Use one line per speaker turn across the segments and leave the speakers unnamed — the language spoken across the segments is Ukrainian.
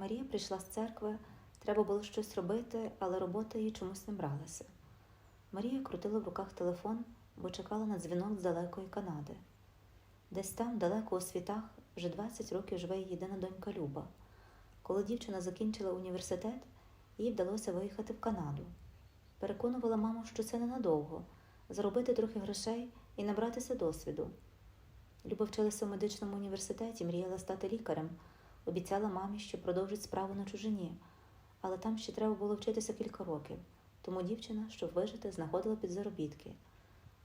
Марія прийшла з церкви, треба було щось робити, але робота її чомусь не бралася. Марія крутила в руках телефон, бо чекала на дзвінок з далекої Канади. Десь там, далеко у світах, вже 20 років живе її єдина донька Люба. Коли дівчина закінчила університет, їй вдалося виїхати в Канаду. Переконувала маму, що це ненадовго заробити трохи грошей і набратися досвіду. Люба вчилася в медичному університеті, мріяла стати лікарем, обіцяла мамі, що продовжить справу на чужині, але там ще треба було вчитися кілька років, тому дівчина, щоб вижити, знаходила підзаробітки.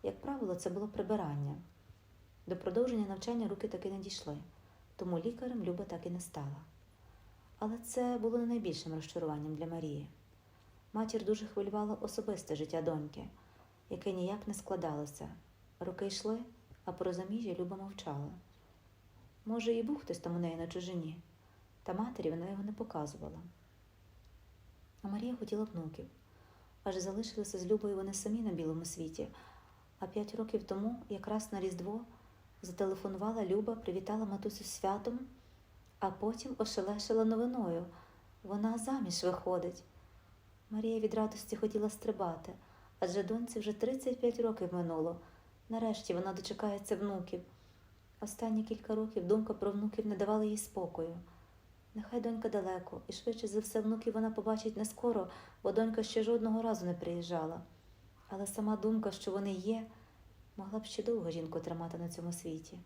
Як правило, це було прибирання. До продовження навчання руки таки не дійшли, тому лікарем Люба так і не стала. Але це було не найбільшим розчаруванням для Марії. Матір дуже хвилювало особисте життя доньки, яке ніяк не складалося. Роки йшли, а про заміжжя Люба мовчала. Може, і був хтось там у неї на чужині, та матері вона його не показувала. А Марія хотіла внуків, аж залишилися з Любою вони самі на білому світі. А п'ять років тому, якраз на Різдво, зателефонувала Люба, привітала матусю святом, а потім ошелешила новиною. Вона заміж виходить. Марія від радості хотіла стрибати, адже доньці вже 35 років минуло. Нарешті вона дочекається внуків. Останні кілька років думка про внуків не давала їй спокою. Нехай донька далеко, і швидше за все внуків вона побачить не скоро, бо донька ще жодного разу не приїжджала. Але сама думка, що вони є, могла б ще довго жінку тримати на цьому світі.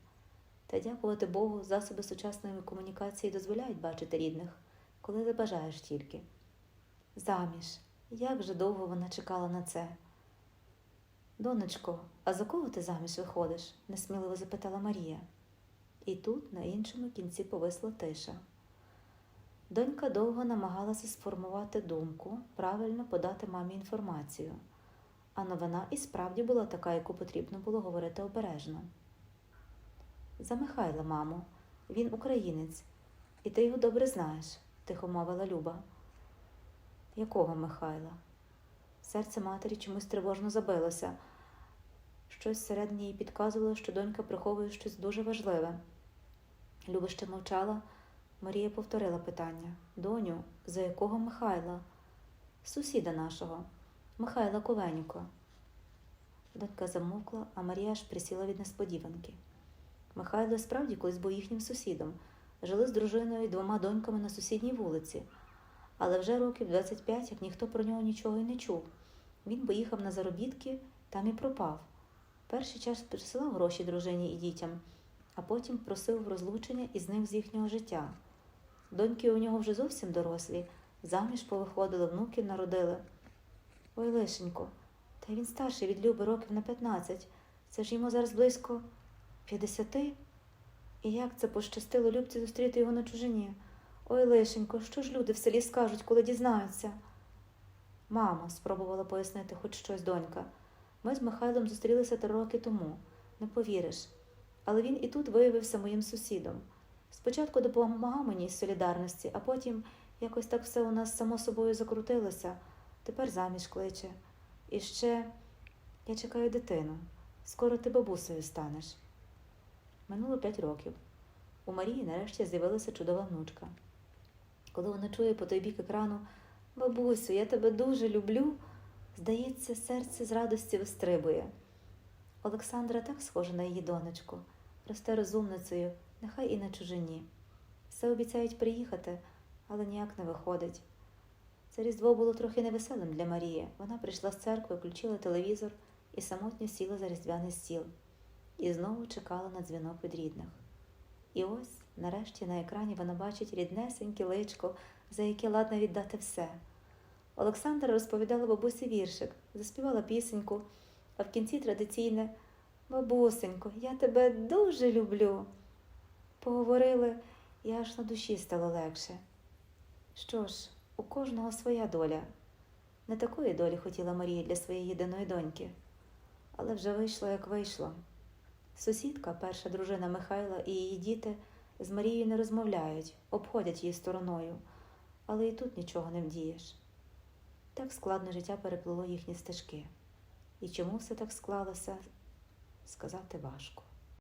Та дякувати Богу, засоби сучасної комунікації дозволяють бачити рідних, коли забажаєш тільки. Заміж, як же довго вона чекала на це. Донечко, а за кого ти заміж виходиш? несміливо запитала Марія. І тут на іншому кінці повисла тиша. Донька довго намагалася сформувати думку, правильно подати мамі інформацію, а новина і справді була така, яку потрібно було говорити обережно. За Михайла, мамо, він українець, і ти його добре знаєш, тихо мовила Люба. Якого Михайла? Серце матері чомусь тривожно забилося. Щось всередині їй підказувало, що донька приховує щось дуже важливе. Люба ще мовчала. Марія повторила питання Доню, за якого Михайла? Сусіда нашого, Михайла Ковенюка. Донька замовкла, а Марія аж присіла від несподіванки. Михайло справді колись був їхнім сусідом, жили з дружиною і двома доньками на сусідній вулиці. Але вже років 25, як ніхто про нього нічого й не чув. Він поїхав на заробітки, там і пропав. Перший час присилав гроші дружині і дітям, а потім просив розлучення і зник з їхнього життя. Доньки у нього вже зовсім дорослі, заміж повиходили, внуків народили. Ой, лишенько, та він старший від Люби років на 15. Це ж йому зараз близько 50? І як це пощастило Любці зустріти його на чужині? Ой, лишенько, що ж люди в селі скажуть, коли дізнаються? Мама, спробувала пояснити хоч щось донька. Ми з Михайлом зустрілися три роки тому, не повіриш. Але він і тут виявився моїм сусідом. Спочатку допомагав мені з солідарності, а потім якось так все у нас само собою закрутилося. Тепер заміж кличе. І ще я чекаю дитину. Скоро ти бабусею станеш. Минуло п'ять років. У Марії нарешті з'явилася чудова внучка. Коли вона чує по той бік екрану Бабусю, я тебе дуже люблю, здається, серце з радості вистрибує. Олександра так схожа на її донечку, росте розумницею, нехай і на чужині. Все обіцяють приїхати, але ніяк не виходить. Це різдво було трохи невеселим для Марії. Вона прийшла з церкви, включила телевізор і самотньо сіла за різдвяний стіл. І знову чекала на дзвінок від рідних. І ось, нарешті, на екрані вона бачить ріднесеньке личко, за яке ладна віддати все. Олександра розповідала бабусі віршик, заспівала пісеньку, а в кінці традиційне Бабусенько, я тебе дуже люблю. Поговорили, і аж на душі стало легше. Що ж, у кожного своя доля. Не такої долі хотіла Марія для своєї єдиної доньки, але вже вийшло, як вийшло. Сусідка, перша дружина Михайла і її діти з Марією не розмовляють, обходять її стороною, але і тут нічого не вдієш. Так складне життя переплило їхні стежки. І чому все так склалося, сказати важко.